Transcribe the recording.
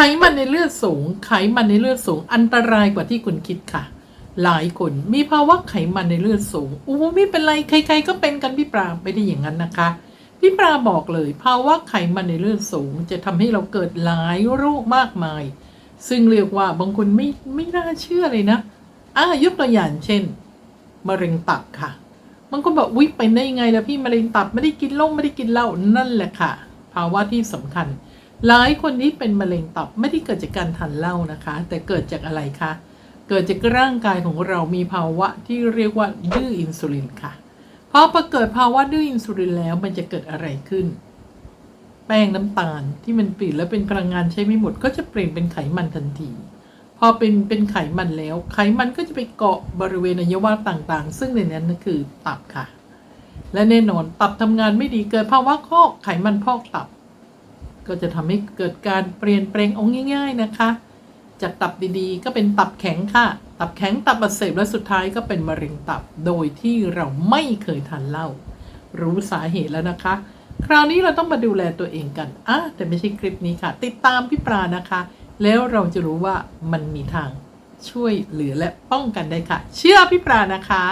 ไขมันในเลือดสูง ไขมันในเลือดสูง อันตรายกว่าที่คุณคิดค่ะ หลายคนมีภาวะไขมันในเลือดสูงอู้ไม่เป็นไร ใคร ๆ ก็เป็นกันพี่ปราไม่ได้อย่างนั้นนะคะ พี่ปราบอกเลย ภาวะไขมันในเลือดสูง จะทำให้เราเกิดหลายโรคมากมาย ซึ่งเรียกว่าบางคนไม่ไม่น่าเชื่อเลยนะอะยกตัวอย่างเช่นมะเร็งตับค่ะบางคนบอกวิเป็นได้ยังไงล่ะพี่มะเร็งตับไม่ได้กินเหล้าไม่ได้กินเหล้านั่นแหละค่ะ ภาวะที่สำคัญ หลายคนที่เป็นมะเร็งตับไม่ได้เกิดจากการทานเหล้านะคะ แต่เกิดจากอะไรคะเกิดจากร่างกายของเรามีภาวะที่เรียกว่าดื้ออินซูลินค่ะพอประเกิดภาวะดื้ออินซูลินแล้วมันจะเกิดอะไรขึ้น แป้งน้ำตาลที่มันเปลี่ยนแล้วเป็นพลังงานใช้ไม่หมด ก็จะเปลี่ยนเป็นไขมันทันที พอเป็นเป็นไขมันแล้ว ไขมันก็จะไปเกาะบริเวณอวัยวะต่างๆ ซึ่งในนั้นก็คือตับค่ะ และแน่นอนตับทำงานไม่ดีเกิดภาวะข้อไขมันพอกตับ ก็จะทำให้เกิดการเปลี่ยนแปลงเอาง่ายๆนะคะ จากตับดีๆ ก็เป็นตับแข็งค่ะ ตับแข็งตับอักเสบและสุดท้ายก็เป็นมะเร็งตับโดยที่เราไม่เคยทานเหล้ารู้สาเหตุแล้วนะคะ คราวนี้เราต้องมาดูแลตัวเองกันอะแต่ไม่ใช่คลิปนี้ค่ะ ติดตามพี่ปรานะคะ แล้วเราจะรู้ว่ามันมีทางช่วยเหลือและป้องกันได้ค่ะ เชื่อพี่ปรานะคะ